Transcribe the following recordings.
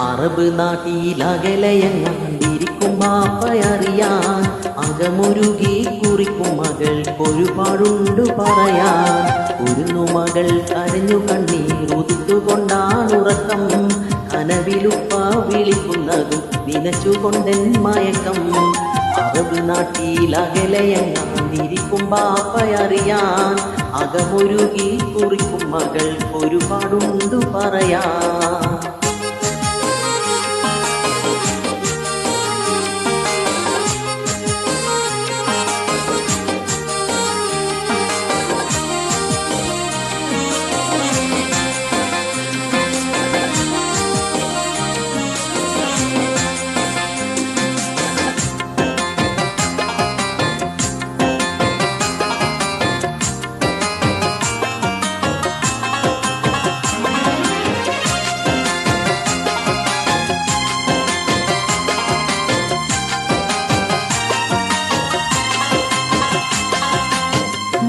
Arab നാട്ടിലകലയങ്ങാണ്ടിരിക്കും മാപ്പയറിയാൻ അകമുരുകി കുറിക്കും മകൾ ഒരുപാടുണ്ട് പറയാൻ. ഒരുന്നു മകൾ കരഞ്ഞു കണ്ണീരുതുകൊണ്ടാണുറക്കം കനവിലുപ്പ വിളിക്കുന്നതും നിനച്ചുകൊണ്ടൻ മയക്കം. അറബ് നാട്ടിലകലയങ്ങാണ്ടിരിക്കും ബാപ്പയറിയാൻ അകമൊരുകി കുറിക്കും മകൾ ഒരുപാടുണ്ട് പറയാൻ.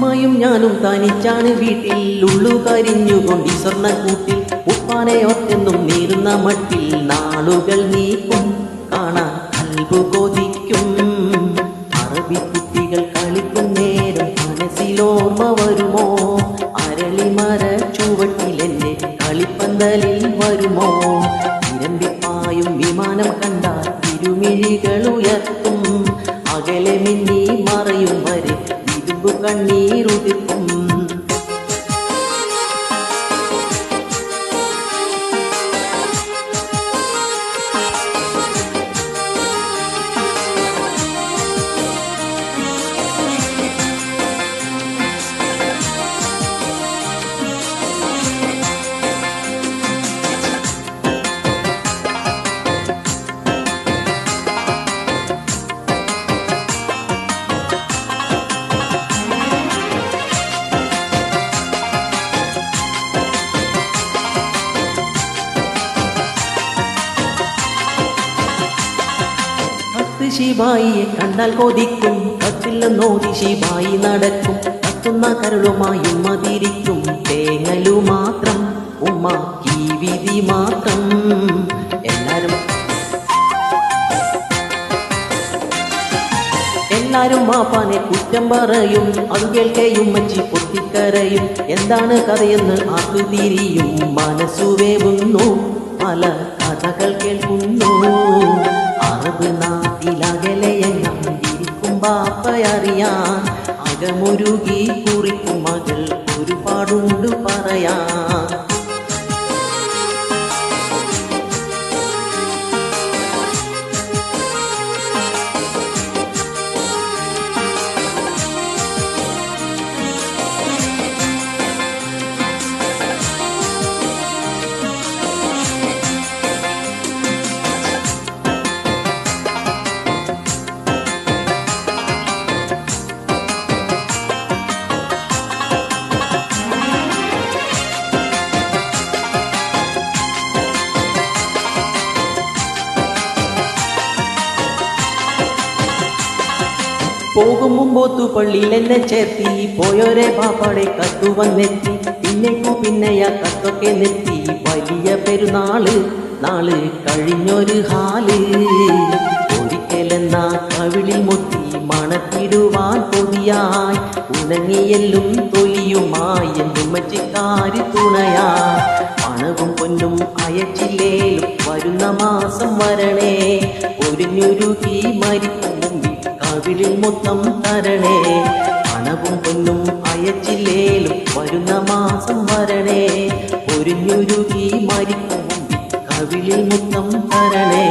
അമ്മയും ഞാനും തനിച്ചാണ് വീട്ടിൽ ഉള്ളു കരിഞ്ഞുകൊണ്ട് സ്വർണ സ്വർണക്കൂട്ടിൽ ഉപ്പാനെ ഒറ്റെന്നും നീറുന്ന മട്ടിൽ നാളുകൾ നീക്കും കാണാൻ അൽബു കൊതിക്കും അറബി കുട്ടികൾ കളിക്കും നേരം മനസ്സിലോർമ്മ വരുമോ? അരളിമര ഇരുമ്പു ശിവായിയെ കണ്ടാൽ കൊതിക്കും. കത്തില്ലെന്നോതി ശിവായി നടക്കും. കത്തുന്ന കരളുമായും മതിരിക്കും. തേങ്ങലു മാത്രം ഉമ്മ ഈ വിധി മാത്രം. എല്ലാരും എല്ലാരും മാപ്പാനെ കുറ്റം പറയും. അത് കേൾക്കെയും മച്ചി പൊത്തിക്കരയും എന്താണ് കഥയെന്ന് ആർക്കു തിരിയും? മനസ്സു വേവുന്നു. പല കഥകൾ കേൾക്കുന്നു. അറബ് നാട്ടിലകലയെല്ലാം ഇരിക്കും ബാപ്പയറിയാൻ. അകമൊരുകി കുറിക്കും മകൾ ഒരുപാടുണ്ട് പറയാൻ. പോകും മുമ്പോത്തു പള്ളിയിൽ എന്നെ ചേർത്തി. പോയോരെ പാപ്പാടെ കത്തു വന്നെത്തി പിന്നെക്കു പിന്നെയാ കത്തൊക്കെ നെത്തി വലിയ പെരുന്നാൾ നാൾ കഴിഞ്ഞൊരു ഹാൽ. ഒരിക്കലെന്നാ കവിളിൽ മുത്തി മണത്തിടുവാൻ പൊതിയായി ഉണങ്ങിയെല്ലും തൊലിയുമായി എന്നും മച്ചിക്കാരി തുണയായി. പണവും പൊന്നും അയച്ചില്ലേലും വരുന്ന മാസം വരണേ. ഒരു ഒരുഞ്ഞുരുകി മരിക്കും കവിളിൽ മൊത്തം തരണേ. പണവും പൊന്നും അയച്ചില്ലേലും വരുന്ന മാസം വരണേ. ഒരുഞ്ഞുരുകി മരിക്കും കവിലി കവിളിൽ മൊത്തം തരണേ.